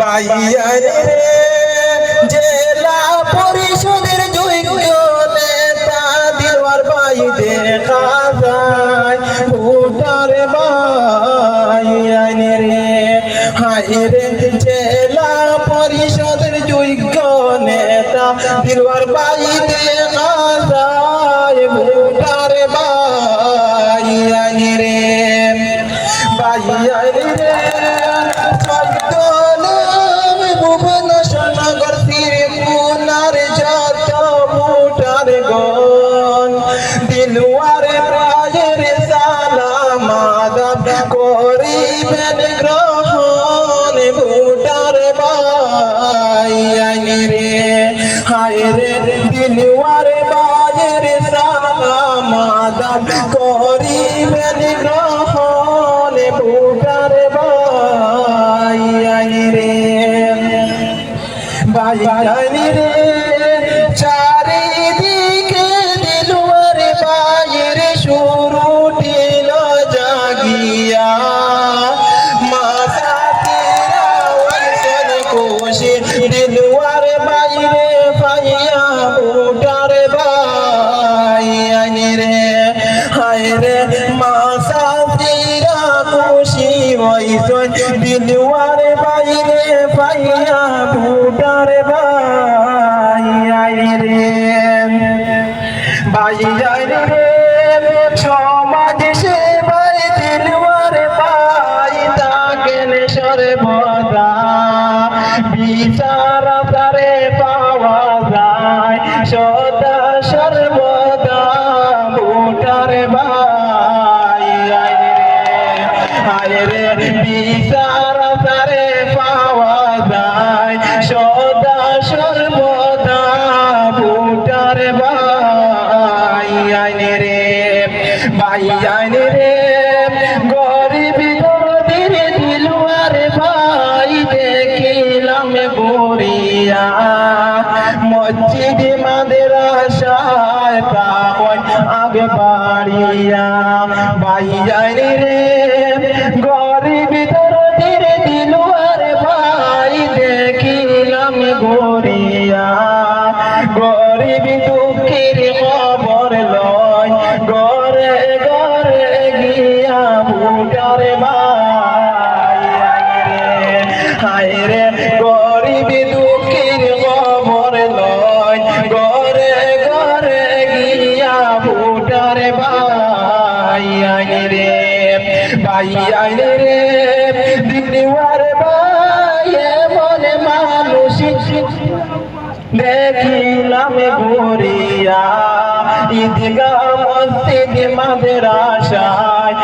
Buyer জেলা পরিষদের যোগ্য নেতা দিলওয়ার বাই দেখা যায়। ভোটার বাইয়ার রে, হায় রে, জেলা পরিষদের যোগ্য নেতা দিলওয়ার বাই দেখা করিবেন গ্রহণ ভোটার বাইয়াই রে। হায় রে দিলওয়ার বাজের সালাম আদাব করিবেন গ্রহণ ভোটার বাইয়াই রে। বাইয়াই রে। দিলওয়ার বাইরে পাইয়া বুটার বাইয়াই রে রে মাসা তেরা কোশি ওয়াইসন দিলওয়ার বাইরে বাইয়াই রে বাইয়াই তাকেন সর্বদা বিচার তারে পাওয়া যায়। সদা সর্বদা ভোটার রে হায় রে, বিচার তারে পাওয়া যায়। সদা সর্বদা ভোটার বাইয়াই রে বাইয়াই রে, গরিব মসজিদ মাদ্রাসায় পাওয়াই আগে বাড়িয়া বাইয়াই রে, গরিব দরদির দিলুয়ার ভাই দেখিলাম গরিয়া গরিব দুঃখের খবর লয় গরে গরে গিয়া ভুটার হায় ভাই রে ভাই রে। দিদিওয়ার ভাই মনে মানুষ। দেখিলাম ঘুরিয়া ঈদগাহ মসজিদ মাদ্রাসায়।